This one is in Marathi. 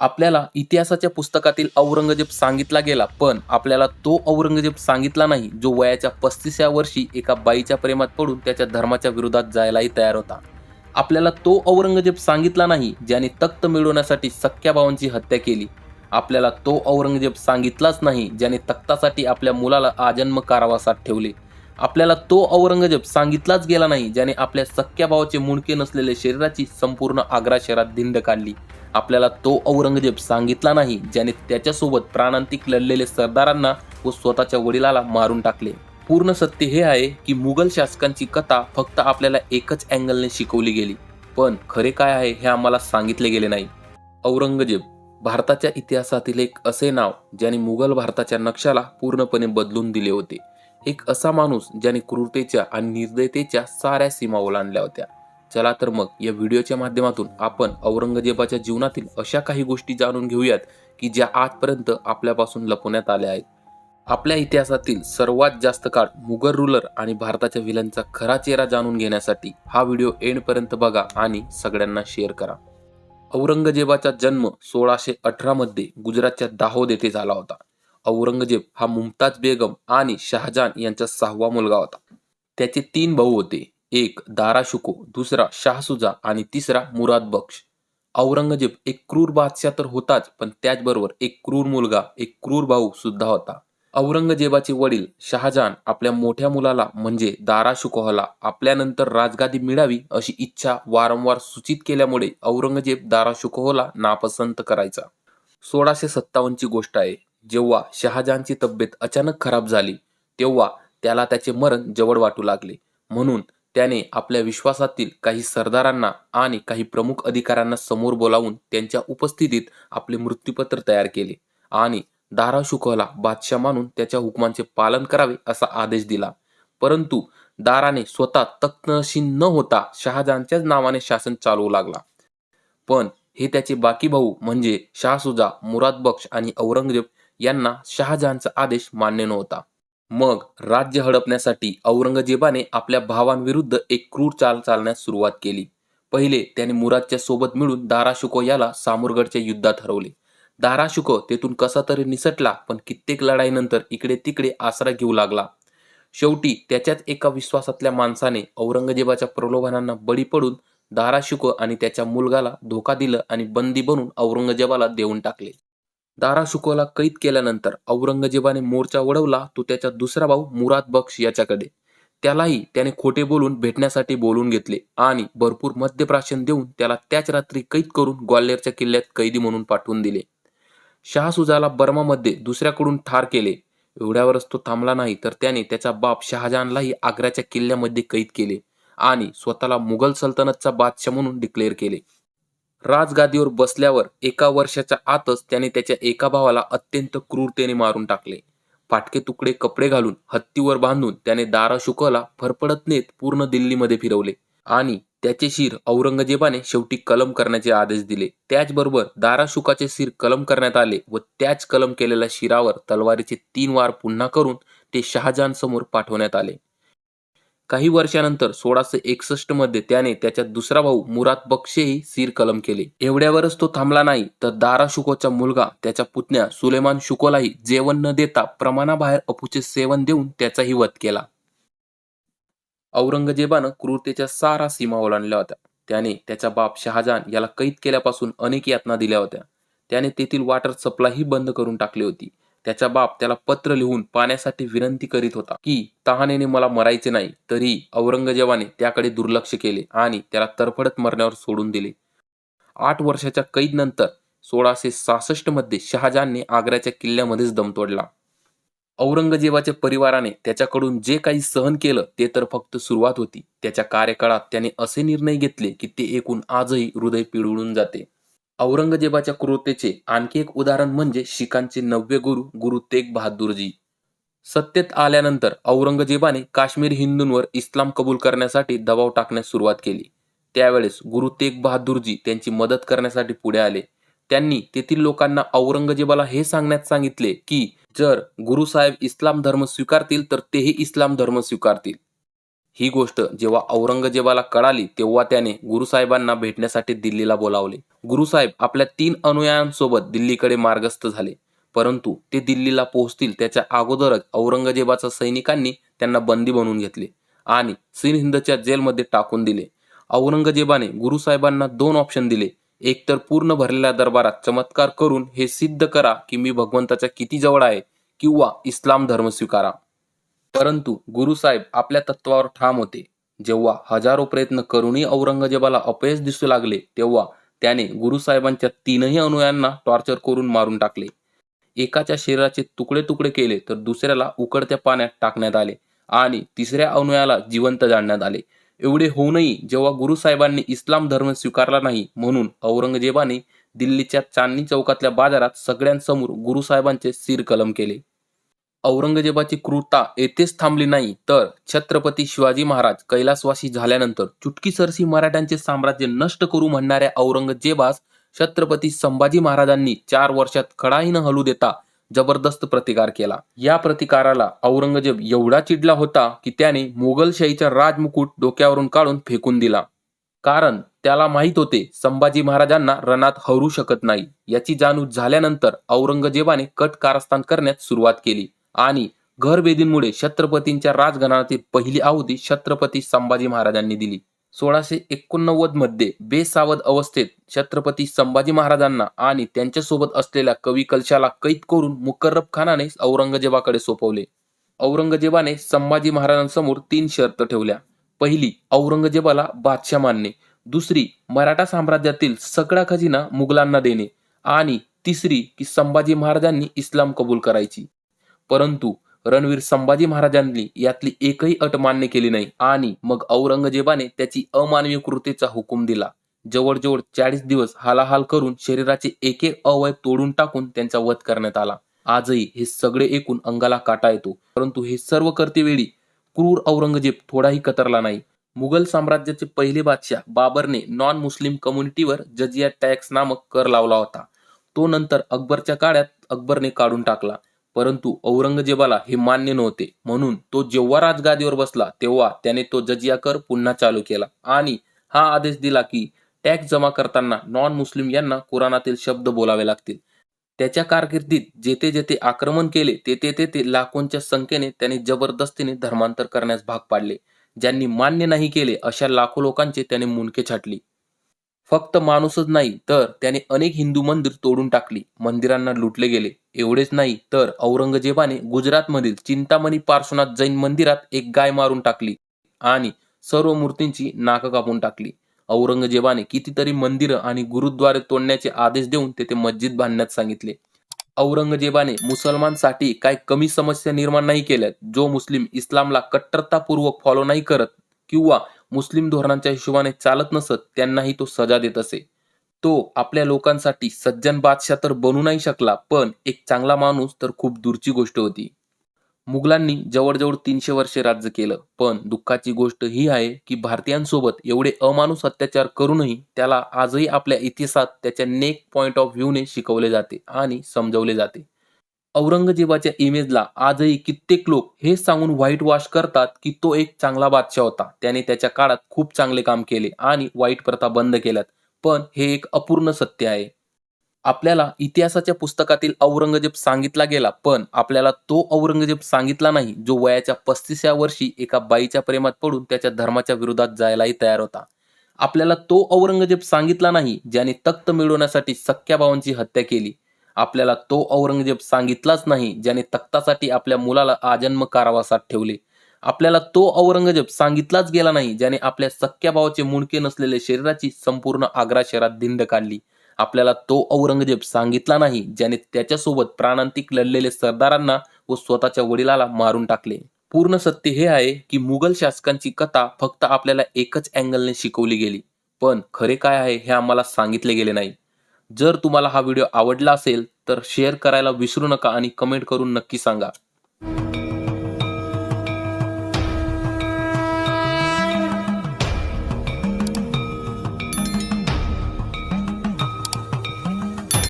आपल्याला इतिहासाच्या पुस्तकातील औरंगजेब सांगितला गेला पण आपल्याला तो औरंगजेब सांगितला नाही जो वयाच्या पस्तीसव्या वर्षी एका बाईच्या प्रेमात पडून त्याच्या धर्माच्या विरोधात जायलाही तयार होता. आपल्याला तो औरंगजेब सांगितला नाही ज्याने तख्त मिळवण्यासाठी सख्या भावांची हत्या केली. आपल्याला तो औरंगजेब सांगितलाच नाही ज्याने तख्तासाठी आपल्या मुलाला आजन्म कारावासात ठेवले. आपल्याला तो औरंगजेब सांगितलाच गेला नाही ज्याने आपल्या सख्या भावाचे मुंडके नसलेले शरीराची संपूर्ण आग्रा शहरात धिंड काढली. आपल्याला तो औरंगजेब सांगितला नाही ज्याने त्याच्यासोबत प्राणांतिक लढलेले सरदारांना व स्वतःच्या वडिलाला मारून टाकले. पूर्ण सत्य हे आहे की मुघल शासकांची कथा फक्त आपल्याला एकच अँगलने शिकवली गेली. पण खरे काय आहे हे आम्हाला सांगितले गेले नाही. औरंगजेब भारताच्या इतिहासातील एक असे नाव ज्याने मुघल भारताच्या नक्षाला पूर्णपणे बदलून दिले होते. एक असा माणूस ज्याने क्रूरतेच्या आणि निर्दयतेच्या साऱ्या सीमा ओलांडल्या होत्या. चला तर मग या व्हिडिओच्या माध्यमातून आपण औरंगजेबाच्या जीवनातील अशा काही गोष्टी जाणून घेऊयात की ज्या आजपर्यंत आपल्यापासून लपवण्यात आल्या आहेत. आपल्या इतिहासातील सर्वात जास्त काळ मुघल रुलर आणि भारताच्या विलनचा खरा चेहरा जाणून घेण्यासाठी हा व्हिडिओ एंडपर्यंत बघा आणि सगळ्यांना शेअर करा. औरंगजेबाचा जन्म सोळाशे अठरामध्ये गुजरातच्या दाहोद येथे झाला होता. औरंगजेब हा मुमताज बेगम आणि शहाजहान यांचा सहावा मुलगा होता. त्याचे तीन भाऊ होते. एक दारा शुको दुसरा शाहसुजा आणि तिसरा मुराद बक्ष औरंगजेब एक क्रूर बादशाह तर होताच पण त्याचबरोबर एक क्रूर मुलगा एक क्रूर भाऊ सुद्धा होता. औरंगजेबाचे वडील शहाजहान आपल्या मोठ्या मुलाला म्हणजे दाराशुकोहला आपल्यानंतर राजगादी मिळावी अशी इच्छा वारंवार सूचित केल्यामुळे औरंगजेब दारा शुकोहला नापसंत करायचा. सोळाशे सत्तावन्नची गोष्ट आहे. जेव्हा शहाजहानची तब्येत अचानक खराब झाली तेव्हा त्याला त्याचे मरण जवळ वाटू लागले. म्हणून त्याने आपल्या विश्वासातील काही सरदारांना आणि काही प्रमुख अधिकाऱ्यांना समोर बोलावून त्यांच्या उपस्थितीत आपले मृत्यूपत्र तयार केले आणि दारा शुकला बादशाह मानून त्याच्या हुकमांचे पालन करावे असा आदेश दिला. परंतु दाराने स्वतः तक्तनशी न होता शहाजहानच्याच नावाने शासन चालवू लागला. पण हे त्याचे बाकी भाऊ म्हणजे शाहसुजा मुराद बक्ष आणि औरंगजेब यांना शहाजहानचा आदेश मान्य नव्हता. मग राज्य हडपण्यासाठी औरंगजेबाने आपल्या भावांविरुद्ध एक क्रूर चाल चालण्यास सुरुवात केली. पहिले त्याने मुरादच्या सोबत मिळून दाराशुको याला सामूरगडच्या युद्धात हरवले. दाराशुको तेथून कसा तरी निसटला पण कित्येक लढाईनंतर इकडे तिकडे आसरा घेऊ लागला. शेवटी त्याच्याच एका विश्वासातल्या माणसाने औरंगजेबाच्या प्रलोभनांना बळी पडून दाराशुको आणि त्याच्या मुलगाला धोका दिलं आणि बंदी बनून औरंगजेबाला देऊन टाकले. दाराशुकोला कैद केल्यानंतर औरंगजेबाने मोर्चा वळवला तो त्याचा दुसरा भाऊ मुराद बक्ष याच्याकडे. त्यालाही त्याने खोटे बोलून भेटण्यासाठी बोलून घेतले आणि भरपूर मद्यप्राशन देऊन त्याला त्याच रात्री कैद करून ग्वाल्हेरच्या किल्ल्यात कैदी म्हणून पाठवून दिले. शहासुजाला बर्मामध्ये दुसऱ्याकडून ठार केले. एवढ्यावरच तो थांबला नाही तर त्याने त्याचा बाप शहाजहानलाही आग्र्याच्या किल्ल्यामध्ये कैद केले आणि स्वतःला मुघल सल्तनतचा बादशाह म्हणून डिक्लेअर केले. राजगादीवर बसल्यावर एका वर्षाच्या आतच त्याने त्याच्या एका भावाला अत्यंत क्रूरतेने मारून टाकले. फाटके तुकडे कपडे घालून हत्तीवर बांधून त्याने दारा शुकला फरफडत नेत पूर्ण दिल्लीमध्ये फिरवले आणि त्याचे शिर औरंगजेबाने शेवटी कलम करण्याचे आदेश दिले. त्याचबरोबर दारा शुकाचे शिर कलम करण्यात आले व त्याच कलम केलेल्या शिरावर तलवारीचे तीन वार पुन्हा करून ते शहाजहान समोर पाठवण्यात आले. काही वर्षानंतर सोळाशे एकसष्टमध्ये त्याने त्याचा दुसरा भाऊ मुराद बक्षेही सीर कलम केले. एवढ्यावरच तो थांबला नाही तर दारा शुकोचा मुलगा त्याच्या पुतण्या सुलेमान शुकोलाही जेवण न देता प्रमाणाबाहेर अपूचे सेवन देऊन त्याचाही वध केला. औरंगजेबानं क्रूरतेच्या सारा सीमा ओलांडल्या होत्या. त्याने त्याचा बाप शहाजान याला कैद केल्यापासून अनेक यातना दिल्या होत्या. त्याने तेथील वॉटर सप्लायही बंद करून टाकली होती. त्याचा बाप त्याला पत्र लिहून पाण्यासाठी विनंती करीत होता की तहानेने मला मरायचे नाही तरी औरंगजेबाने त्याकडे दुर्लक्ष केले आणि त्याला तरफडत मरण्यावर सोडून दिले. आठ वर्षाच्या कैद नंतर सोळाशे सहासष्टमध्ये शहाजहानने आग्र्याच्या किल्ल्यामध्येच दम तोडला. औरंगजेबाच्या परिवाराने त्याच्याकडून जे काही सहन केलं ते तर फक्त सुरुवात होती. त्याच्या कार्यकाळात त्याने असे निर्णय घेतले की ते एकूण आजही हृदय पिळवून जाते. औरंगजेबाच्या क्रूरतेचे आणखी एक उदाहरण म्हणजे शिखांचे नववे गुरु गुरु तेग बहादूरजी सत्तेत आल्यानंतर औरंगजेबाने काश्मीर हिंदूंवर इस्लाम कबूल करण्यासाठी दबाव टाकण्यास सुरुवात केली. त्यावेळेस गुरु तेग बहादूरजी त्यांची मदत करण्यासाठी पुढे आले. त्यांनी तेथील लोकांना औरंगजेबाला हे सांगण्यात सांगितले की जर गुरुसाहेब इस्लाम धर्म स्वीकारतील तर तेही इस्लाम धर्म स्वीकारतील. ही गोष्ट जेव्हा औरंगजेबाला कळाली तेव्हा त्याने गुरुसाहेबांना भेटण्यासाठी दिल्लीला बोलावले. गुरुसाहेब आपल्या तीन अनुयायांसोबत दिल्लीकडे मार्गस्थ झाले. परंतु ते दिल्लीला पोहोचतील त्याच्या अगोदरच औरंगजेबाच्या सैनिकांनी त्यांना बंदी बनवून घेतले आणि सिंहिंदच्या जेलमध्ये टाकून दिले. औरंगजेबाने गुरुसाहेबांना दोन ऑप्शन दिले. एकतर पूर्ण भरलेल्या दरबारात चमत्कार करून हे सिद्ध करा की मी भगवंताच्या किती जवळ आहे किंवा इस्लाम धर्म स्वीकारा. परंतु गुरुसाहेब आपल्या तत्वावर ठाम होते. जेव्हा हजारो प्रयत्न करूनही औरंगजेबाला अपयश दिसू लागले तेव्हा त्याने गुरुसाहेबांच्या तीनही अनुयांना टॉर्चर करून मारून टाकले. एकाच्या शरीराचे तुकडे तुकडे केले तर दुसऱ्याला उकडत्या पाण्यात टाकण्यात आले आणि तिसऱ्या अनुयाला जिवंत जाळण्यात आले. एवढे होऊनही जेव्हा गुरुसाहेबांनी इस्लाम धर्म स्वीकारला नाही म्हणून औरंगजेबाने दिल्लीच्या चांदणी चौकातल्या बाजारात सगळ्यांसमोर गुरुसाहेबांचे सिर कलम केले. औरंगजेबाची क्रूरता येथेच थांबली नाही तर छत्रपती शिवाजी महाराज कैलासवासी झाल्यानंतर चुटकीसरशी मराठ्यांचे साम्राज्य नष्ट करू म्हणणाऱ्या औरंगजेबास छत्रपती संभाजी महाराजांनी चार वर्षात कडाही न हलू देता जबरदस्त प्रतिकार केला. या प्रतिकाराला औरंगजेब एवढा चिडला होता की त्याने मोगलशाहीचा राजमुकुट डोक्यावरून काढून फेकून दिला. कारण त्याला माहीत होते संभाजी महाराजांना रणात हरू शकत नाही. याची जाणीव झाल्यानंतर औरंगजेबाने कट कारस्थान करण्यास सुरुवात केली. आणि घरबेदींमुळे छत्रपतींच्या राजघराण्यातील पहिली आहुती छत्रपती संभाजी महाराजांनी दिली. सोळाशे एकोणनव्वदमध्ये बेसावध अवस्थेत छत्रपती संभाजी महाराजांना आणि त्यांच्यासोबत असलेल्या कवी कलशाला कैद करून मुकर्रब खानाने औरंगजेबाकडे सोपवले. औरंगजेबाने संभाजी महाराजांसमोर तीन शर्त ठेवल्या. पहिली औरंगजेबाला बादशाह मानणे. दुसरी मराठा साम्राज्यातील सगळा खजिना मुघलांना देणे. आणि तिसरी की संभाजी महाराजांनी इस्लाम कबूल करायची. परंतु रणवीर संभाजी महाराजांनी यातली एकही अट मान्य केली नाही आणि मग औरंगजेबाने त्याची अमानवीय कृतीचा हुकूम दिला. जवळजवळ चाळीस दिवस हालाहाल करून शरीराचे एक एक अवयव तोडून टाकून त्यांचा वध करण्यात आला. आजही हे सगळे एकूण अंगाला काटा येतो. परंतु हे सर्व करतेवेळी क्रूर औरंगजेब थोडाही कतरला नाही. मुघल साम्राज्याचे पहिले बादशाह बाबरने नॉन मुस्लिम कम्युनिटीवर जजिया टॅक्स नामक कर लावला होता. तो नंतर अकबरच्या काळात अकबरने काढून टाकला. परंतु औरंगजेबाला हे मान्य नव्हते. म्हणून तो जेव्हा राजगादीवर बसला तेव्हा त्याने तो जजिया कर पुन्हा चालू केला आणि हा आदेश दिला की टॅक्स जमा करताना नॉन मुस्लिम यांना कुराणातील शब्द बोलावे लागतील. त्याच्या कारकिर्दीत जेथे जेथे आक्रमण केले तेथे तेथे लाखोंच्या संख्येने त्याने जबरदस्तीने धर्मांतर करण्यास भाग पाडले. ज्यांनी मान्य नाही केले अशा लाखो लोकांचे त्याने मुंडके छाटली. फक्त माणूसच नाही तर त्याने अनेक हिंदू मंदिर तोडून टाकली मंदिरांना लुटले गेले. एवढेच नाही तर औरंगजेबाने गुजरातमधील चिंतामणी पार्श्वनाथ जैन मंदिरात एक गाय मारून टाकली आणि सर्व मूर्तींची नाकं कापून टाकली. औरंगजेबाने कितीतरी मंदिरं आणि गुरुद्वारे तोडण्याचे आदेश देऊन तेथे मस्जिद बांधण्यास सांगितले. औरंगजेबाने मुसलमानसाठी काही कमी समस्या निर्माण नाही केल्यात. जो मुस्लिम इस्लामला कट्टरतापूर्वक फॉलो नाही करत किंवा मुस्लिम धोरणांच्या हिशोबाने चालत नसत त्यांनाही तो सजा देत असे. तो आपल्या लोकांसाठी सज्जन बादशाह तर बनू नाही शकला पण एक चांगला माणूस तर खूप दूरची गोष्ट होती. मुघलांनी जवळजवळ तीनशे वर्षे राज्य केलं पण दुःखाची गोष्ट ही आहे की भारतीयांसोबत एवढे अमानुष अत्याचार करूनही त्याला आजही आपल्या इतिहासात त्याच्या नेक पॉइंट ऑफ व्ह्यूने शिकवले जाते आणि समजवले जाते. औरंगजेबाच्या इमेजला आजही कित्येक लोक हे सांगून व्हाईट वॉश करतात की तो एक चांगला बादशाह होता. त्याने त्याच्या काळात खूप चांगले काम केले आणि वाईट प्रथा बंद केल्यात. पण हे एक अपूर्ण सत्य आहे. आपल्याला इतिहासाच्या पुस्तकातील औरंगजेब सांगितला गेला पण आपल्याला तो औरंगजेब सांगितला नाही जो वयाच्या पस्तीसव्या वर्षी एका बाईच्या प्रेमात पडून त्याच्या धर्माच्या विरोधात जायलाही तयार होता. आपल्याला तो औरंगजेब सांगितला नाही ज्याने तख्त मिळवण्यासाठी सख्या भावांची हत्या केली. आपल्याला तो औरंगजेब सांगितलाच नाही ज्याने तख्तासाठी आपल्या मुलाला आजन्म कारावासात ठेवले. आपल्याला तो औरंगजेब सांगितलाच गेला नाही ज्याने आपल्या सख्या भावाचे मुंडके नसलेले शरीराची संपूर्ण आग्रा शहरात धिंड काढली. आपल्याला तो औरंगजेब सांगितला नाही ज्याने त्याच्यासोबत प्राणांतिक लढलेले सरदारांना व स्वतःच्या वडिलाला मारून टाकले. पूर्ण सत्य हे आहे की मुघल शासकांची कथा फक्त आपल्याला एकच अँगलने शिकवली गेली. पण खरे काय आहे हे आम्हाला सांगितले गेले नाही. जर तुम्हाला हा व्हिडिओ आवडला असेल तर शेअर करायला विसरू नका आणि कमेंट करून नक्की सांगा.